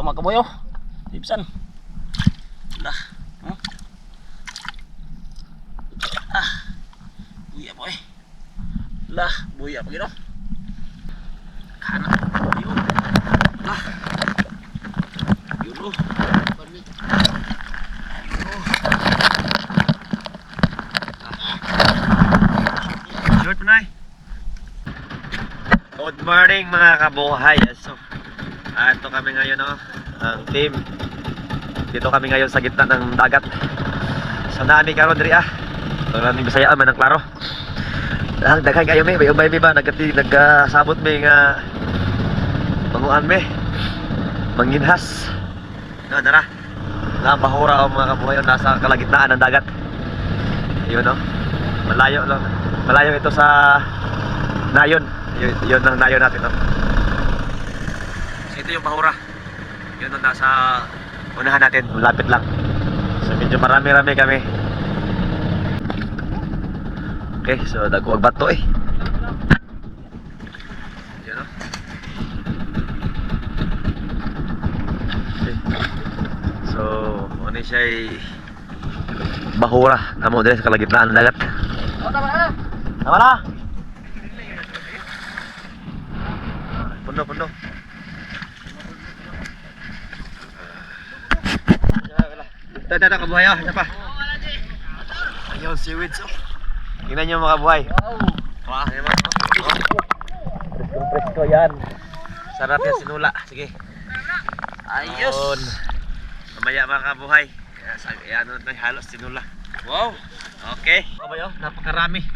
Ito mga kaboyo. Tipsan. Lah. Hmm? Ah. Buya eh. Lah, buya pa gino. Kana. Yun. Lah. Yun oh. Good morning mga kabuhay. So, ah, ito kami ngayon oh, ang team. Dito kami ngayon sa gitna ng dagat. Sa nami karon diri ah. Ito namin Bisaya man ang klaro. Ang daghan kayo may, umay may ba nagati nagkasabot may nga manguan may manginhas. Na dara. Na bahura ang mga kabuhay oh, nasa kalagitnaan ng dagat. Yun oh. Malayo lang. Malayo ito sa Nayon. Yun, yun ang nayon natin. No? So ito yung bahura. Yun ang nasa unahan natin. Malapit lang. So medyo marami-rami kami. Okay, so dagwag bato eh. Yun no? Okay. So, ano siya ay bahura. Amo din sa kalagitnaan ng dagat. Tama na! Puno, puno. Ito, ito, ito, kabuhay oh. Isa pa. Ayun, seaweeds oh. Tingnan nyo mga kabuhay. Yan mga. Presko, presko yan. Sarap yan sinula. Sige. Ayos. Yun. Mamaya mga kabuhay. Kaya sa yan ano na halos sinula. Wow. Okay. Kabuhay oh, napakarami.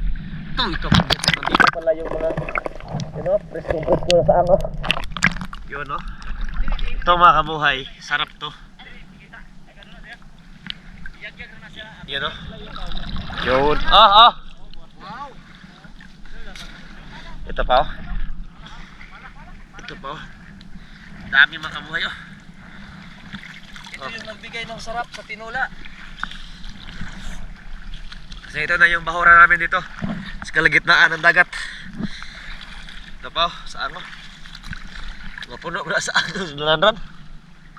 Ito, ito. Nandito pala yung mga yun oh, presko, presko na saan oh. Yun oh. Ito mga kabuhay, sarap Yun oh. Yun. Ah, ah. Ito pa oh. Ito pa oh. Dami mga kabuhay oh. Ito yung nagbigay ng sarap sa tinula. Kasi ito na yung bahura namin dito. Sa kalagitnaan ng dagat. Ito pa oh, saan oh. Mapuno ko na saan to, sa dalanran.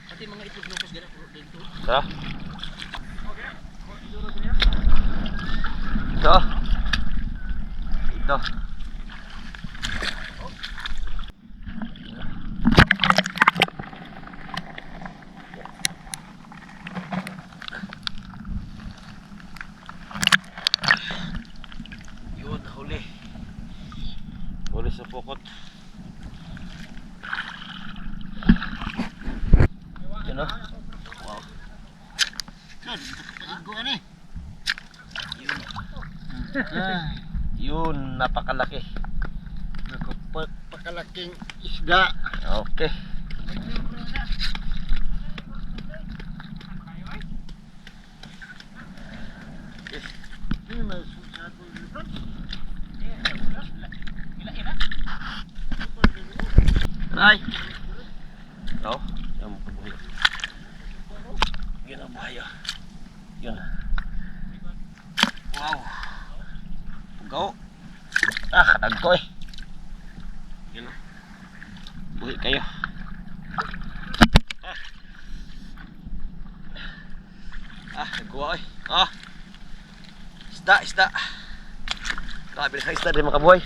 Pati mga itlog lupos ganun puro dito. Ha? Ito. Ito. Yun, huli. Huli sa pukot. Yun oh. Wow. Iguan eh. Yun, napakalaki. Napakalaking isda. Okay. Ay. Oh, mo kabuhay. Yun ang buhay ah. Yun. Wow. Pugaw. Ah, katag ko eh. Yun oh. Buhay kayo. Ah. Ah, nagkuha eh. Ah. Isda, isda. Grabe na isda din mga kabuhay.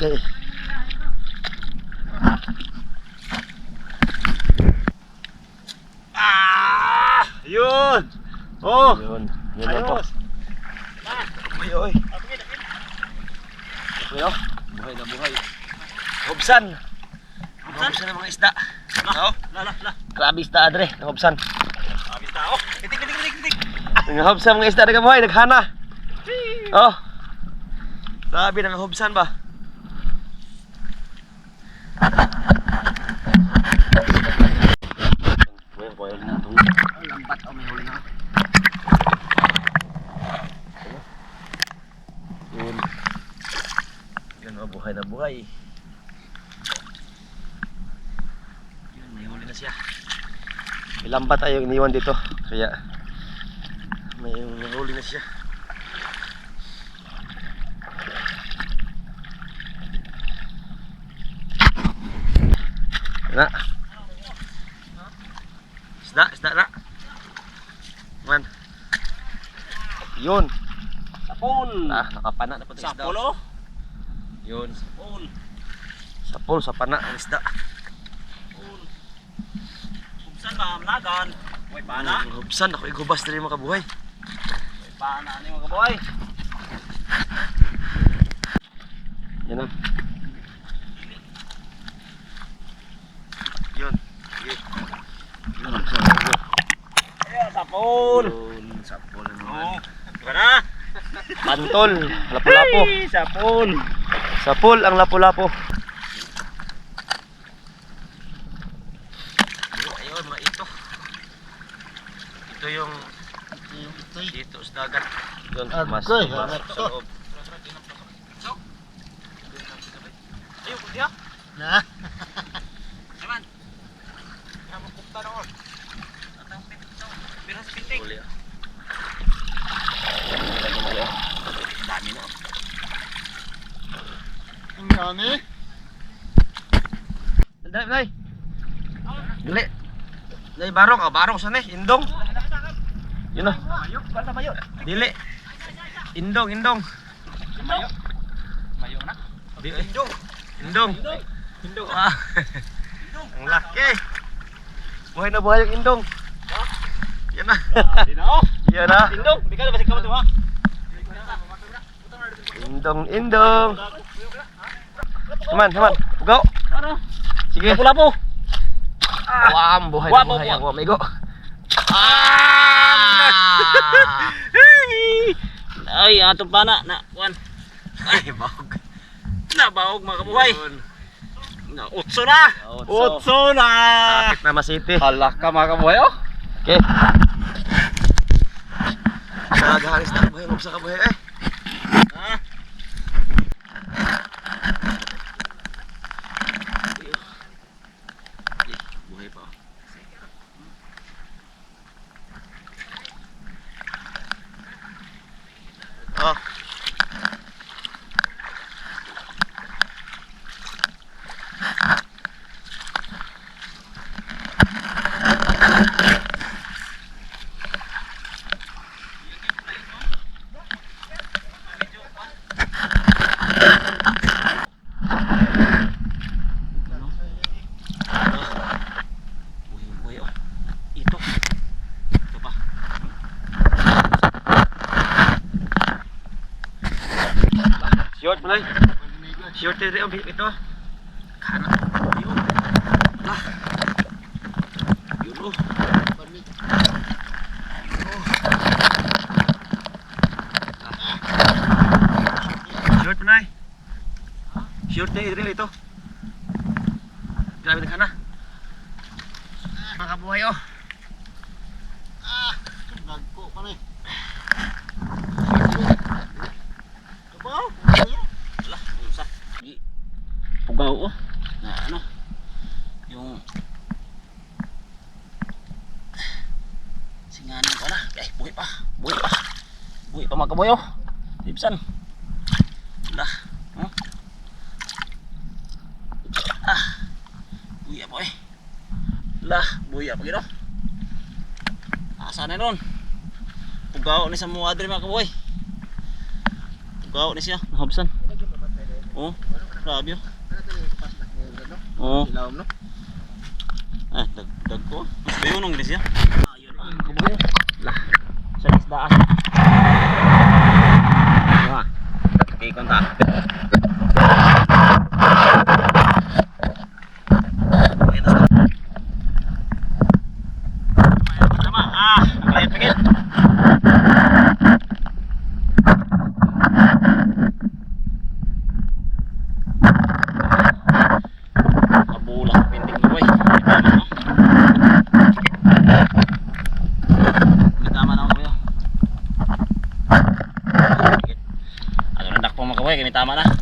Okay. Ah! Yun! Oh! Yun. Yun na po. Ay, oy. Ito yun. Buhay na buhay. Hubsan. Hubsan ng mga isda. La la la. Grabe isda, Adre. Hubsan. Abis tao. Itik itik itik itik. Ang hubsan mga isda na buhay. Naghana. Oh. Grabe nang hubsan ba? Buhay, tamba tayong iniwan dito. Kaya may nahuli na siya. Na. Isda isda na. Man yun. Sapol ah nakapana na pati isda. Sapol oh. Yun. Sapol sapol sapana ang isda. Buksan ba ang lagan? May pana. Hubsan, ako igubas dali mga kabuhay. May pana ni mga kaboy. Yan na. Yun. Sige. Yun. Eh, sapon. Yun. Sa pool na naman. Oh. Na? Pantol, lapu-lapu. Ay, Sapon. Sa pool ang lapu-lapu. Ayun, mga ito. Ito yung dito sa dagat. Yun, mas Agoy, mas sa loob. Ayun, kuya. Na? Naman. Kamu kupta doon. Atang pinto. Biras pinting. Huli, ah. Dami na. Ang gani? Dali, dali. Dali. Dali, barong. Ah, barong sana eh. Indong. Yun na. Mayo. Dili. Indong, indong. Mayo. Mayo na. Indong. Indong. Indong. Ah. Ang laki. Buhay na buhay yung indong. Yan na. Di na. Yan na. Indong, bigyan na ba si kamot mo ha? Indong, indong. Saman, saman. Pugaw. Sige. Lapo-lapo. Wam, buhay na buhay ang wamigo. Ah! Ay, atong pana na one. Ay, bawag. Nabaog mga kabuhay. Na utso na. Utso. Utso na. Kapit na masiti. Hala ka mga kabuhay oh. Okay. Nagahalis na buhay mo sa kabuhay eh. Oh. Buhay, buhay oh. Ito. Ito pa. Short mo lang. Short din rin ito. Kana. Yun. Lah. Yun oh. Short mo na Short din rin ito. Grabe na kana. Mga kabuhay oh. Dagko pa ni. Kabaw. Wala, usa. Gi. Pugaw oh. Na ano? Yung Singanin ko na. Ay, buhay pa. Buhay pa. Mga kaboy oh. Lipsan. Wala. Hmm? Ah. Po eh. Lah, buhay pa gino. Asa na nun? Pugaw ni sa mga adre mga kaboy. Pugaw ni siya. Nahabsan. Oh, grabe oh. Oh. Ilawom no? Eh, dag dag ko. Mas bayunong din siya. Ayun ang kabuhay. Lah. Sa isdaan. Wah. Okay, konta. Ayun na. Tama. Ah, bayad pagit. Kabula, pinting mo boy. Tama na. May tama na ako kayo. Ano kaboy, kami tama na.